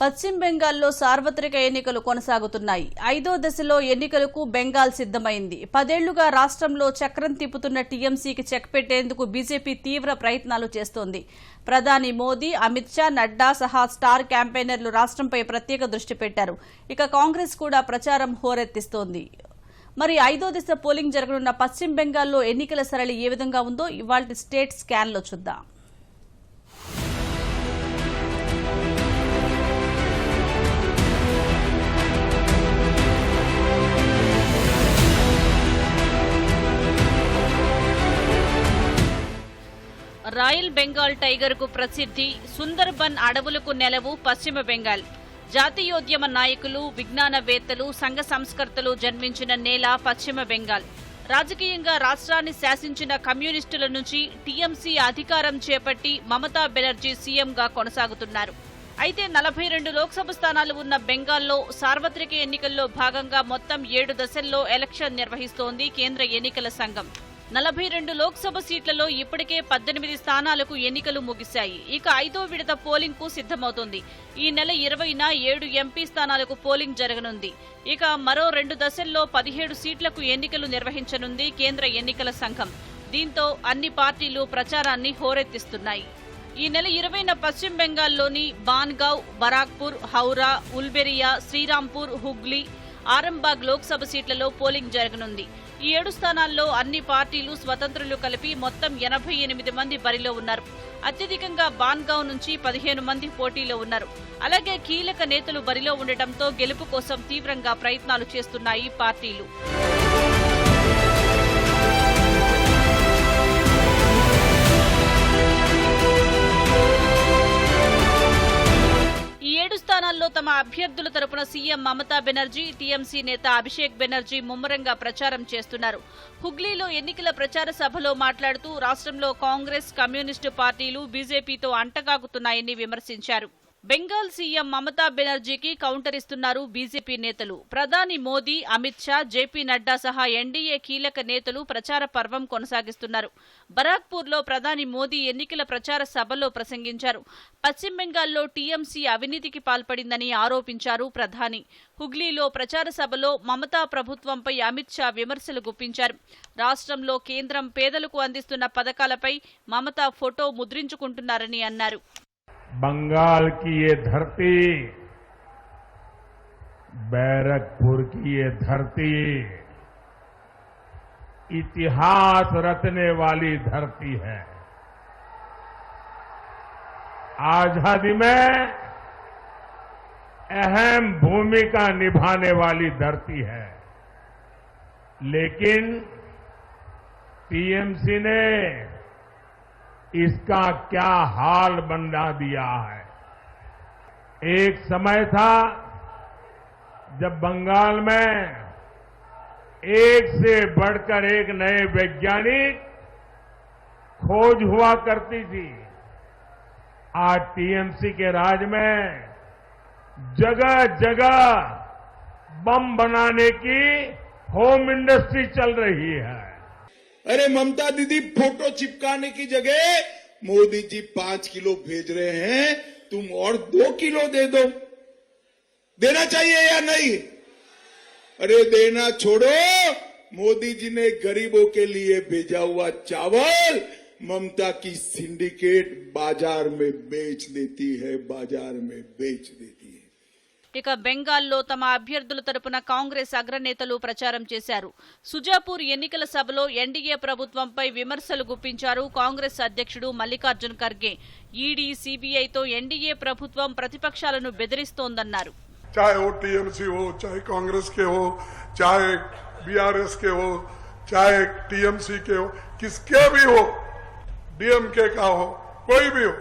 పశ్చిమ బెంగాల్లో సార్వత్రిక ఎన్నికలు కొనసాగుతున్నాయి. ఐదో దశలో ఎన్నికలకు బెంగాల్ సిద్ధమైంది. పదేళ్ళుగా రాష్ట్రంలో చక్రం తిప్పుతున్న టీఎంసీకి చెక్ పెట్టేందుకు బీజేపీ తీవ్ర ప్రయత్నాలు చేస్తోంది. ప్రధాని మోదీ అమిత్ షా నడ్డా సహా స్టార్ క్యాంపెయినర్లు రాష్ట్రంపై ప్రత్యేక దృష్టి పెట్టారు. ఇక కాంగ్రెస్ కూడా ప్రచారం హోరెత్తిస్తోంది. మరి ఐదో దశ పోలింగ్ జరగనున్న పశ్చిమ బెంగాల్లో ఎన్నికల సరళి ఏ విధంగా ఉందో ఇవాళ స్టేట్ స్కాన్లో చూద్దాం. రాయల్ బెంగాల్ టైగర్కు ప్రసిద్ధి సుందర్బన్ అడవులకు నెలవు పశ్చిమ బెంగాల్. జాతీయోద్యమ నాయకులు విజ్ఞానవేత్తలు సంఘ సంస్కర్తలు జన్మించిన నేల పశ్చిమ బెంగాల్. రాజకీయంగా రాష్ట్రాన్ని శాసించిన కమ్యూనిస్టుల నుంచి టీఎంసీ అధికారం చేపట్టి మమతా బెనర్జీ సీఎంగా కొనసాగుతున్నారు. అయితే నలభై రెండు లోక్సభ స్థానాలు ఉన్న బెంగాల్లో సార్వత్రిక ఎన్నికల్లో భాగంగా మొత్తం ఏడు దశల్లో ఎలక్షన్ నిర్వహిస్తోంది కేంద్ర ఎన్నికల సంఘం. నలభై రెండు లోక్సభ సీట్లలో ఇప్పటికే పద్దెనిమిది స్థానాలకు ఎన్నికలు ముగిశాయి. ఇక ఐదో విడత పోలింగ్కు సిద్ధమవుతోంది. ఈ నెల ఇరవైన ఏడు ఎంపీ స్థానాలకు పోలింగ్ జరగనుంది. ఇక మరో రెండు దశల్లో పదిహేడు సీట్లకు ఎన్నికలు నిర్వహించనుంది కేంద్ర ఎన్నికల సంఘం. దీంతో అన్ని పార్టీలు ప్రచారాన్ని హోరెత్తిస్తున్నాయి. ఈ నెల ఇరవైన పశ్చిమ బెంగాల్లోని బాన్గావ్ బరాక్పూర్ హౌరా ఉల్బెరియా శ్రీరాంపూర్ హుగ్లీ ఆరంబాగ్ లోక్సభ సీట్లలో పోలింగ్ జరగనుంది. ఈ ఏడు స్థానాల్లో అన్ని పార్టీలు స్వతంత్రులు కలిపి మొత్తం ఎనభై ఎనిమిది మంది బరిలో ఉన్నారు. అత్యధికంగా బాన్గావ్ నుంచి పదిహేను మంది పోటీలో ఉన్నారు. అలాగే కీలక నేతలు బరిలో ఉండటంతో గెలుపు కోసం తీవ్రంగా ప్రయత్నాలు చేస్తున్నాయి పార్టీలు. ఎన్నికల్లో తమ అభ్యర్థుల తరపున సీఎం మమతా బెనర్జీ టీఎంసీ నేత అభిషేక్ బెనర్జీ ముమ్మరంగా ప్రచారం చేస్తున్నారు. హుగ్లీలో ఎన్నికల ప్రచార సభలో మాట్లాడుతూ రాష్ట్రంలో కాంగ్రెస్ కమ్యూనిస్టు పార్టీలు బీజేపీతో అంటగాగుతున్నాయని విమర్శించారు. బెంగాల్ సీఎం మమతా బెనర్జీకి కౌంటర్ ఇస్తున్నారు బీజేపీ నేతలు. ప్రధాని మోదీ అమిత్ షా జేపీ నడ్డా సహా ఎన్డీఏ కీలక నేతలు ప్రచార పర్వం కొనసాగిస్తున్నారు. బరాక్పూర్లో ప్రధాని మోదీ ఎన్నికల ప్రచార సభలో ప్రసంగించారు. పశ్చిమ బెంగాల్లో టీఎంసీ అవినీతికి పాల్పడిందని ఆరోపించారు ప్రధాని. హుగ్లీలో ప్రచార సభలో మమతా ప్రభుత్వంపై అమిత్ షా విమర్శలు గుప్పించారు. రాష్ట్రంలో కేంద్రం పేదలకు అందిస్తున్న పథకాలపై మమతా ఫోటో ముద్రించుకుంటున్నారని అన్నారు. बंगाल की ये धरती, बैरकपुर की ये धरती, इतिहास रचने वाली धरती है। आज़ादी में अहम भूमिका निभाने वाली धरती है। लेकिन टीएमसी ने इसका क्या हाल बना दिया है? एक समय था जब बंगाल में एक से बढ़कर एक नए वैज्ञानिक खोज हुआ करती थी। आज टीएमसी के राज में जगह जगह बम बनाने की होम इंडस्ट्री चल रही है। अरे ममता दीदी, फ़ोटो चिपकाने की जगह मोदी जी पाँच किलो भेज रहे हैं, तुम और दो किलो दे दो। देना चाहिए या नहीं? अरे देना छोड़ो, मोदी जी ने गरीबों के लिए भेजा हुआ चावल ममता की सिंडिकेट बाज़ार में बेच देती है, बाज़ार में बेच देती ఇక బెంగాల్లో తమ అభ్యర్థుల తరపున కాంగ్రెస్ అగ్రనేతలు ప్రచారం చేశారు సుజాపూర్ ఎన్నికల సభలో ఎన్డీఏ ప్రభుత్వంపై విమర్శలు గుప్పించారు కాంగ్రెస్ అధ్యక్షుడు మల్లికార్జున్ ఖర్గే ఈడీ సీబీఐతో ఎన్డీఏ ప్రభుత్వం ప్రతిపక్షాలను బెదిరిస్తోందన్నారు चाहे वो टीएमसी हो चाहे कांग्रेस के हो चाहे बीआरएस के हो चाहे टीएमसी के हो किसके भी हो डीएमके का हो कोई भी हो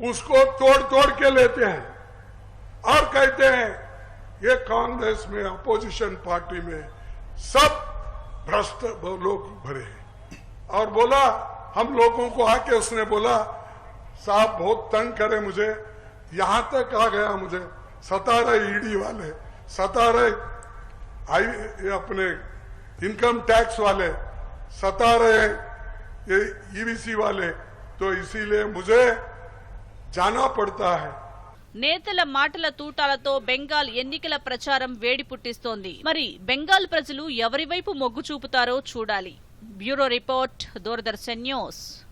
उसको तोड़ तोड़ के लेते हैं और कहते हैं, ये कांग्रेस में, अपोजिशन पार्टी में सब भ्रष्ट लोग भरे हैं। और बोला, हम लोगों को आके उसने बोला, साहब बहुत तंग करे मुझे, यहाँ तक आ गया मुझे सता रहे ईडी वाले सता रहे आई, ये अपने इनकम टैक्स वाले सता रहे ये ईबीसी वाले तो इसीलिए मुझे जाना पड़ता है। నేతల మాటల తూటాలతో బెంగాల్ ఎన్నికల ప్రచారం వేడి పుట్టిస్తోంది. మరి బెంగాల్ ప్రజలు ఎవరివైపు మొగ్గు చూపుతారో చూడాలి. Bureau report Doordarshan news.